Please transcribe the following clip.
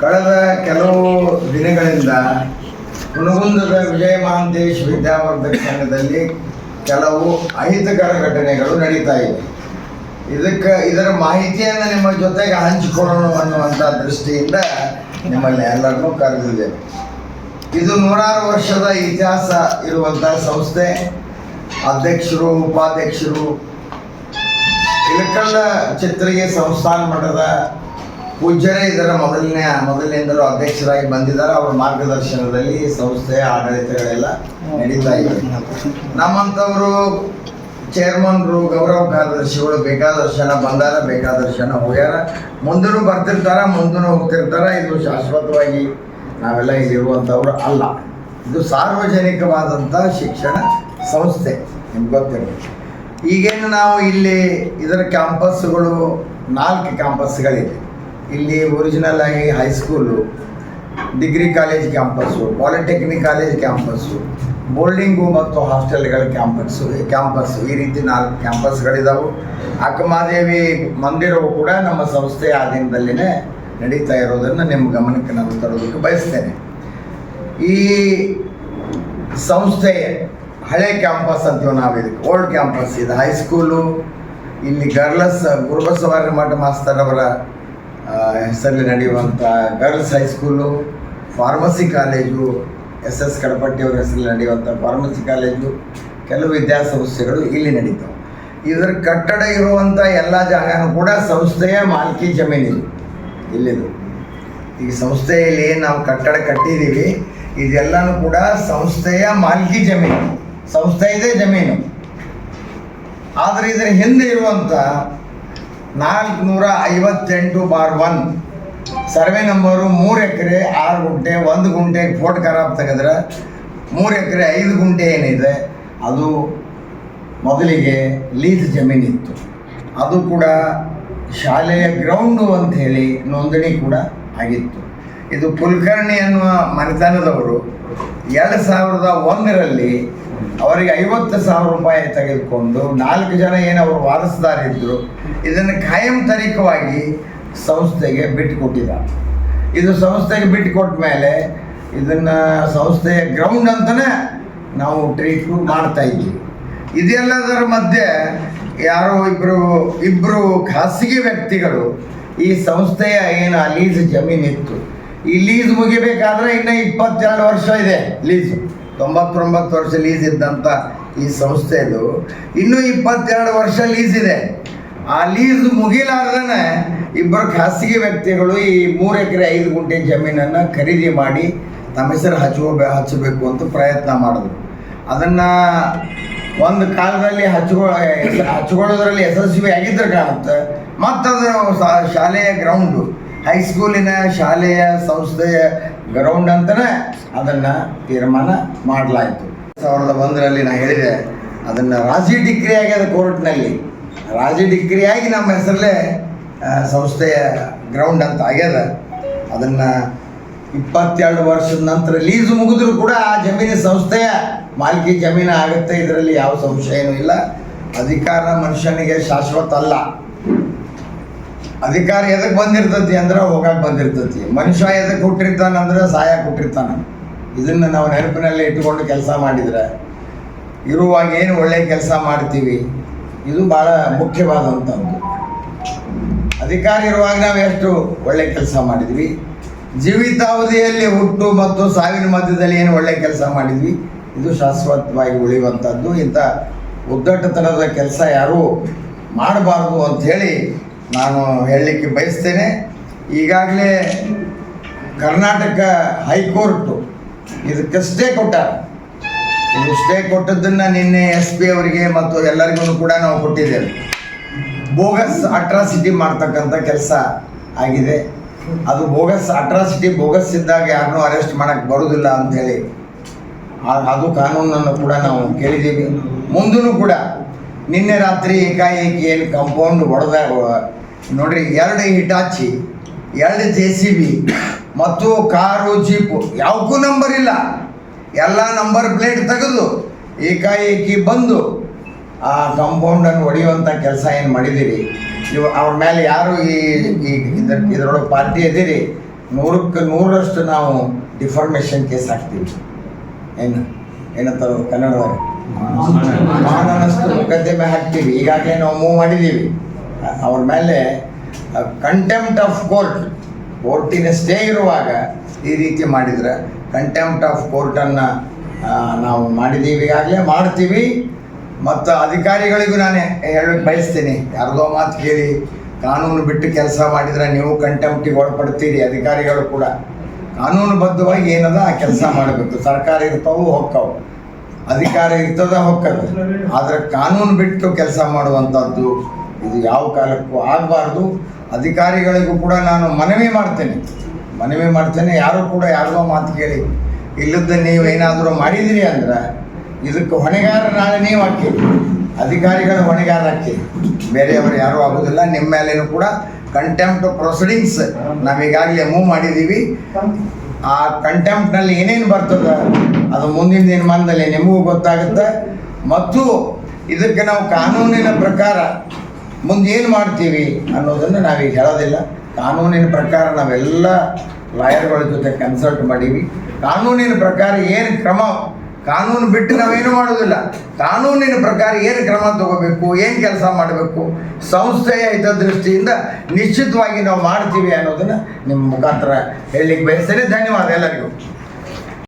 ಕಳೆದ ಕೆಲವು ದಿನಗಳಿಂದ ಹುಣಗುಂದದ ವಿಜಯ ಮಹಾಂತೇಶ್ ವಿದ್ಯಾವರ್ಧಕ ಸಂಘದಲ್ಲಿ ಕೆಲವು ಅಹಿತಕರ ಘಟನೆಗಳು ನಡೀತಾ ಇವೆ. ಇದಕ್ಕೆ ಇದರ ಮಾಹಿತಿಯನ್ನು ನಿಮ್ಮ ಜೊತೆಗೆ ಹಂಚಿಕೊಳ್ಳೋಣ ಅನ್ನುವಂಥ ದೃಷ್ಟಿಯಿಂದ ನಿಮ್ಮಲ್ಲಿ ಎಲ್ಲರನ್ನೂ ಕರೆದಿದ್ದೇವೆ ಇದು ನೂರಾರು ವರ್ಷದ ಇತಿಹಾಸ ಇರುವಂಥ ಸಂಸ್ಥೆ. ಅಧ್ಯಕ್ಷರು, ಉಪಾಧ್ಯಕ್ಷರು ಇಳಕಲ್ಲ ಚಿತ್ರಿಗೆ ಸಂಸ್ಥಾನ ಮಟ್ಟದ ಪೂಜ್ಯರೇ ಇದರ ಮೊದಲನೇ ಮೊದಲಿನಿಂದಲೂ ಅಧ್ಯಕ್ಷರಾಗಿ ಬಂದಿದ್ದಾರೆ. ಅವರ ಮಾರ್ಗದರ್ಶನದಲ್ಲಿ ಸಂಸ್ಥೆ ಸಂಸ್ಥೆಯ ಆಡಳಿತಗಳೆಲ್ಲ ನಡೀತಾ ಇದೆ. ನಮ್ಮಂಥವರು ಚೇರ್ಮನ್ರು ಗೌರವ ಕಾರ್ಯದರ್ಶಿಗಳು ಬೇಕಾದಷ್ಟು ಜನ ಬಂದಾರ ಬೇಕಾದಷ್ಟು ಜನ ಹೋಗ್ಯಾರ ಮುಂದೂ ಬರ್ತಿರ್ತಾರ ಮುಂದೂ ಹೋಗ್ತಿರ್ತಾರ. ಇದು ಶಾಶ್ವತವಾಗಿ ನಾವೆಲ್ಲ ಇಲ್ಲಿರುವಂಥವ್ರು ಅಲ್ಲ. ಇದು ಸಾರ್ವಜನಿಕವಾದಂಥ ಶಿಕ್ಷಣ ಸಂಸ್ಥೆ ನಿಮ್ಗೆ ಗೊತ್ತಿರಬೇಕು ಈಗೇನು ನಾವು ಇಲ್ಲಿ ಇದರ ಕ್ಯಾಂಪಸ್ಗಳು ನಾಲ್ಕು ಕ್ಯಾಂಪಸ್ಗಳಿದೆ ಇಲ್ಲಿ ಒರಿಜಿನಲ್ ಆಗಿ high school degree college campus polytechnic college campus boarding ಮತ್ತು ಹಾಸ್ಟೆಲ್ಗಳ ಕ್ಯಾಂಪಸ್ಸು ಕ್ಯಾಂಪಸ್ಸು ಈ ರೀತಿ ನಾಲ್ಕು ಕ್ಯಾಂಪಸ್ಗಳಿದ್ದಾವೆ ಅಕ್ಕಮಾದೇವಿ ಮಂದಿರವು ಕೂಡ ನಮ್ಮ ಸಂಸ್ಥೆಯ ಅಧೀನದಲ್ಲಿನೇ ನಡೀತಾ ಇರೋದನ್ನು ನಿಮ್ಮ ಗಮನಕ್ಕೆ ನಾನು ತರೋದಕ್ಕೆ ಬಯಸ್ತೇನೆ. ಈ ಸಂಸ್ಥೆ ಹಳೆ ಕ್ಯಾಂಪಸ್ ಅಂತೀವಿ ನಾವು ಇದಕ್ಕೆ ಓಲ್ಡ್ ಕ್ಯಾಂಪಸ್ ಇದು ಹೈಸ್ಕೂಲು ಇಲ್ಲಿ ಗರ್ಲಸ್ ಗುರುಬಸವಾರ ಮಠ ಮಾಸ್ತರ್ ಅವರ ಆ, ಹೆಸರಲ್ಲಿ ನಡೆಯುವಂಥ girls high school pharmacy college, S S Kadapatti ಅವರ ಹೆಸರಲ್ಲಿ ನಡೆಯುವಂಥ ಫಾರ್ಮಸಿ ಕಾಲೇಜು, ಕೆಲವು ವಿದ್ಯಾಸಂಸ್ಥೆಗಳು ಇಲ್ಲಿ ನಡೀತಾವೆ ಇದರ ಕಟ್ಟಡ ಇರುವಂಥ ಎಲ್ಲ ಜಾಗನೂ ಕೂಡ ಸಂಸ್ಥೆಯ ಮಾಲ್ಕಿ ಜಮೀನಿದೆ, ಇಲ್ಲಿದು. ಈ ಸಂಸ್ಥೆಯಲ್ಲಿ ನಾವು ಕಟ್ಟಡ ಕಟ್ಟಿದ್ದೀವಿ, ಇದೆಲ್ಲನೂ ಕೂಡ ಸಂಸ್ಥೆಯ ಮಾಲ್ಕಿ ಜಮೀನು, ಸಂಸ್ಥೆಯದೇ ಜಮೀನು. ಆದರೆ ಇದರ ಹಿಂದೆ ಇರುವಂಥ ನಾಲ್ಕುನೂರ ಐವತ್ತೆಂಟು ಬಾರ್ ಒನ್. ಸರ್ವೆ ನಂಬರು ಮೂರು ಎಕರೆ, ಆರು ಗುಂಟೆ, ಒಂದು ಗುಂಟೆ ಫೋಟ್ ಖರಾಬ್ ತೆಗೆದ್ರೆ ಮೂರು ಎಕರೆ, ಐದು ಗುಂಟೆ ಏನಿದೆ, ಅದು ಮೊದಲಿಗೆ ಲೀಸ್ ಜಮೀನಿತ್ತು. ಅದು ಕೂಡ ಶಾಲೆಯ ಗ್ರೌಂಡು ಅಂತ ಹೇಳಿ ನೋಂದಣಿ ಕೂಡ ಆಗಿತ್ತು. ಇದು ಕುಲಕರ್ಣಿ ಅನ್ನುವ ಮನೆತನದವರು ಎರಡು ಸಾವಿರದ ಒಂದರಲ್ಲಿ ಅವರಿಗೆ ಐವತ್ತು ಸಾವಿರ ರೂಪಾಯಿ ತೆಗೆದುಕೊಂಡು ನಾಲ್ಕು ಜನ ಏನು ಅವರು ವಾರಸದಾರಿದ್ದರು ಇದನ್ನು ಖಾಯಂ ತರೀಕವಾಗಿ ಸಂಸ್ಥೆಗೆ ಬಿಟ್ಟುಕೊಟ್ಟಿದ್ದಾರೆ ಇದು ಸಂಸ್ಥೆಗೆ ಬಿಟ್ಟುಕೊಟ್ಟ ಮೇಲೆ ಇದನ್ನು ಸಂಸ್ಥೆಯ ಗ್ರೌಂಡ್ ಅಂತಲೇ ನಾವು ಟ್ರೀಟ್ ಮಾಡ್ತಾ ಇದ್ದೀವಿ. ಇದೆಲ್ಲದರ ಮಧ್ಯೆ ಯಾರೋ ಇಬ್ಬರು ಇಬ್ಬರು ಖಾಸಗಿ ವ್ಯಕ್ತಿಗಳು ಈ ಸಂಸ್ಥೆಯ ಏನು ಲೀಸ್ ಜಮೀನಿತ್ತು. ಈ ಲೀಸ್ ಮುಗಿಬೇಕಾದ್ರೆ ಇನ್ನು ಇಪ್ಪತ್ತೆರಡು ವರ್ಷ ಇದೆ ಲೀಸು ತೊಂಬತ್ತೊಂಬತ್ತು ವರ್ಷ ಲೀಸ್ ಇದ್ದಂಥ ಈ ಸಂಸ್ಥೆದು ಇನ್ನೂ ಇಪ್ಪತ್ತೆರಡು ವರ್ಷ ಲೀಸ್ ಇದೆ. ಆ ಲೀಸ್ ಮುಗಿಲಾರ್ದನೆ ಇಬ್ಬರು ಖಾಸಗಿ ವ್ಯಕ್ತಿಗಳು ಈ ಮೂರು ಎಕರೆ ಐದು ಗುಂಟೆ ಜಮೀನನ್ನು ಖರೀದಿ ಮಾಡಿ ತಮ್ಮ ಹೆಸರು ಹಚ್ಕೋಬೇ ಹಚ್ಚಬೇಕು ಅಂತ ಪ್ರಯತ್ನ ಮಾಡಿದ್ರು. ಅದನ್ನು ಒಂದು ಕಾಲದಲ್ಲಿ ಹಚ್ಕೊ ಹಚ್ಕೊಳ್ಳೋದ್ರಲ್ಲಿ ಯಶಸ್ವಿ ಆಗಿದ್ರೆ ಕಾಣುತ್ತೆ ಮತ್ತದು ಶಾಲೆಯ ಗ್ರೌಂಡು ಹೈಸ್ಕೂಲಿನ ಶಾಲೆಯ ಸಂಸ್ಥೆಯ ಗ್ರೌಂಡ್ ಅಂತಲೇ ಅದನ್ನು ತೀರ್ಮಾನ ಮಾಡಲಾಯಿತು. ಸಾವಿರದ ಒಂದರಲ್ಲಿ ನಾನು ಹೇಳಿದೆ, ಅದನ್ನು ರಾಜಿ ಡಿಗ್ರಿ ಆಗ್ಯದ ಕೋರ್ಟ್ನಲ್ಲಿ. ರಾಜಿ ಡಿಗ್ರಿ ಆಗಿ ನಮ್ಮ ಹೆಸರಲ್ಲೇ ಸಂಸ್ಥೆಯ ಗ್ರೌಂಡ್ ಅಂತ ಆಗ್ಯದ. ಅದನ್ನು ಇಪ್ಪತ್ತೆರಡು ವರ್ಷದ ನಂತರ ಲೀಸ್ ಮುಗಿದ್ರೂ ಕೂಡ ಆ ಜಮೀನು ಸಂಸ್ಥೆಯ ಮಾಲ್ಕಿ ಜಮೀನು ಆಗುತ್ತೆ, ಇದರಲ್ಲಿ ಯಾವ ಸಂಶಯನೂ ಇಲ್ಲ. ಅಧಿಕಾರ ಮನುಷ್ಯನಿಗೆ ಶಾಶ್ವತ ಅಲ್ಲ ಅಧಿಕಾರ ಎದಕ್ಕೆ ಬಂದಿರ್ತತಿ ಅಂದ್ರೆ ಹೋಗಕ್ಕೆ ಬಂದಿರ್ತತಿ. ಮನುಷ್ಯ ಎದಕ್ಕೆ ಹುಟ್ಟಿರ್ತಾನಂದ್ರೆ ಸಹಾಯ ಕೊಟ್ಟಿರ್ತಾನೆ ಇದನ್ನು ನಾವು ನೆನಪಿನಲ್ಲಿ ಇಟ್ಟುಕೊಂಡು ಕೆಲಸ ಮಾಡಿದ್ರೆ ಇರುವಾಗ ಏನು ಒಳ್ಳೆ ಕೆಲಸ ಮಾಡ್ತೀವಿ? ಇದು ಭಾಳ ಮುಖ್ಯವಾದಂಥದ್ದು. ಅಧಿಕಾರ ಇರುವಾಗ ನಾವು ಎಷ್ಟು ಒಳ್ಳೆ ಕೆಲಸ ಮಾಡಿದ್ವಿ? ಜೀವಿತಾವಧಿಯಲ್ಲಿ ಹುಟ್ಟು ಮತ್ತು ಸಾವಿನ ಮಧ್ಯದಲ್ಲಿ ಏನು ಒಳ್ಳೆ ಕೆಲಸ ಮಾಡಿದ್ವಿ? ಇದು ಶಾಶ್ವತವಾಗಿ ಉಳಿಯುವಂಥದ್ದು. ಇಂಥ ಉದ್ದಟತನದ ಕೆಲಸ ಯಾರೂ ಮಾಡಬಾರ್ದು ಅಂಥೇಳಿ ನಾನು ಹೇಳಲಿಕ್ಕೆ ಬಯಸ್ತೇನೆ. ಈಗಾಗಲೇ ಕರ್ನಾಟಕ ಹೈಕೋರ್ಟು ಇದಕ್ಕೆ ಸ್ಟೇ ಕೊಟ್ಟ. ಇದು ಸ್ಟೇ ಕೊಟ್ಟದ್ದನ್ನು ನಿನ್ನೆ ಎಸ್ ಪಿ ಅವರಿಗೆ ಮತ್ತು ಎಲ್ಲರಿಗೂ ಕೂಡ ನಾವು ಕೊಟ್ಟಿದ್ದೇವೆ. ಬೋಗಸ್ ಅಟ್ರಾಸಿಟಿ ಮಾಡ್ತಕ್ಕಂಥ ಕೆಲಸ ಆಗಿದೆ. ಅದು ಬೋಗಸ್ ಅಟ್ರಾಸಿಟಿ, ಬೋಗಸ್ ಇದ್ದಾಗ ಯಾರನ್ನೂ ಅರೆಸ್ಟ್ ಮಾಡೋಕ್ಕೆ ಬರೋದಿಲ್ಲ ಅಂಥೇಳಿ ಅದು ಕಾನೂನನ್ನು ಕೂಡ ನಾವು ಕೇಳಿದ್ದೀವಿ. ಮುಂದೂ ಕೂಡ ನಿನ್ನೆ ರಾತ್ರಿ ಏಕಾಏಕಿ ಏನು ಕಂಪೌಂಡ್ ಹೊಡೆದಾಗ ನೋಡ್ರಿ ಎರಡು ಹಿಟಾಚಿ ಎರಡು ಜೆ ಸಿ ಬಿ ಮತ್ತು ಕಾರು ಜೀಪು ಯಾವಕ್ಕೂ ನಂಬರ್ ಇಲ್ಲ. ಎಲ್ಲ ನಂಬರ್ ಪ್ಲೇಟ್ ತೆಗೆದು ಏಕಾಏಕಿ ಬಂದು ಆ ಕಾಂಪೌಂಡನ್ನು ಹೊಡೆಯುವಂಥ ಕೆಲಸ ಏನು ಮಾಡಿದ್ದೀರಿ? ನೀವು ಅವ್ರ ಮೇಲೆ ಯಾರು ಈ ಇದ್ರ ಇದ್ರೊಳಗೆ ಪಾರ್ಟಿ ಇದ್ದೀರಿ? ನೂರಕ್ಕೆ ನೂರರಷ್ಟು ನಾವು ಡಿಫಾರ್ಮೇಷನ್ ಕೇಸ್ ಹಾಕ್ತೀವಿ. ಏನು ಏನಂತಾರೆ ಕನ್ನಡದಾಗ ಮಾನನಷ್ಟು. ಮುಖದ್ದೆ ಹಾಕ್ತೀವಿ. ಈಗಾಗಲೇ ನಾವು ಮೂವ್ ಮಾಡಿದ್ದೀವಿ. ಅವ್ರ ಮೇಲೆ ಕಂಟೆಂಪ್ಟ್ ಆಫ್ ಕೋರ್ಟ್ ಕೋರ್ಟಿನ ಸ್ಟೇ ಇರುವಾಗ ಈ ರೀತಿ ಮಾಡಿದ್ರೆ ಕಂಟೆಂಪ್ಟ್ ಆಫ್ ಕೋರ್ಟನ್ನು ನಾವು ಮಾಡಿದ್ದೀವಿ ಈಗಾಗಲೇ ಮಾಡ್ತೀವಿ. ಮತ್ತು ಅಧಿಕಾರಿಗಳಿಗೂ ನಾನೇ ಹೇಳಕ್ಕೆ ಬಯಸ್ತೀನಿ. ಯಾರ್ದೋ ಮಾತು ಕೇಳಿ ಕಾನೂನು ಬಿಟ್ಟು ಕೆಲಸ ಮಾಡಿದರೆ ನೀವು ಕಂಟೆಂಪ್ಟಿಗೆ ಒಳಪಡ್ತೀರಿ, ಅಧಿಕಾರಿಗಳು ಕೂಡ. ಕಾನೂನುಬದ್ಧವಾಗಿ ಏನದ ಆ ಕೆಲಸ ಮಾಡಬೇಕು. ಸರ್ಕಾರ ಇರ್ತಾವು ಹೊಕ್ಕವು. ಅಧಿಕಾರ ಇರ್ತದ ಹೊಕ್ಕದು. ಆದರೆ ಕಾನೂನು ಬಿಟ್ಟು ಕೆಲಸ ಮಾಡುವಂಥದ್ದು ಇದು ಯಾವ ಕಾಲಕ್ಕೂ ಆಗಬಾರ್ದು. ಅಧಿಕಾರಿಗಳಿಗೂ ಕೂಡ ನಾನು ಮನವಿ ಮಾಡ್ತೇನೆ. ಮನವಿ ಮಾಡ್ತೇನೆ. ಯಾರು ಕೂಡ ಯಾರಿಗೋ ಮಾತು ಕೇಳಿ. ಇಲ್ಲದ ನೀವು ಏನಾದರೂ ಮಾಡಿದಿರಿ ಅಂದ್ರೆ ಇದಕ್ಕೆ ಹೊಣೆಗಾರ ನಾಳೆ ನೀವು ಹಾಕಿರಿ ಅಧಿಕಾರಿಗಳ ಹೊಣೆಗಾರ ಹಾಕಿರಿ ಬೇರೆಯವರು ಯಾರೂ ಆಗೋದಿಲ್ಲ. ನಿಮ್ಮ ಮೇಲೇನು ಕೂಡ ಕಂಟೆಂಪ್ಟ್ ಪ್ರೊಸೀಡಿಂಗ್ಸ್ ನಾವೀಗಾಗಲೇ ಮೂವ್ ಮಾಡಿದ್ದೀವಿ. ಆ ಕಂಟೆಂಪ್ಟ್ನಲ್ಲಿ ಏನೇನು ಬರ್ತದೆ ಅದು ಮುಂದಿನ ದಿನಮಾನದಲ್ಲಿ ನಿಮಗೂ ಗೊತ್ತಾಗುತ್ತೆ. ಮತ್ತು ಇದಕ್ಕೆ ನಾವು ಕಾನೂನಿನ ಪ್ರಕಾರ ಮುಂದೆ ಏನು ಮಾಡ್ತೀವಿ ಅನ್ನೋದನ್ನು ನಾವೀಗ ಹೇಳೋದಿಲ್ಲ. ಕಾನೂನಿನ ಪ್ರಕಾರ ನಾವೆಲ್ಲ ಲಾಯರ್ಗಳ ಜೊತೆ ಕನ್ಸಲ್ಟ್ ಮಾಡೀವಿ. ಕಾನೂನಿನ ಪ್ರಕಾರ ಏನು ಕ್ರಮ, ಕಾನೂನು ಬಿಟ್ಟು ನಾವೇನು ಮಾಡೋದಿಲ್ಲ. ಕಾನೂನಿನ ಪ್ರಕಾರ ಏನು ಕ್ರಮ ತಗೋಬೇಕು, ಏನು ಕೆಲಸ ಮಾಡಬೇಕು, ಸಂಸ್ಥೆಯ ಹಿತದೃಷ್ಟಿಯಿಂದ ನಿಶ್ಚಿತವಾಗಿ ನಾವು ಮಾಡ್ತೀವಿ ಅನ್ನೋದನ್ನು ನಿಮ್ಮ ಮುಖಾಂತರ ಹೇಳಲಿಕ್ಕೆ ಬಯಸ್ತೇನೆ. ಧನ್ಯವಾದ ಎಲ್ಲರಿಗೂ.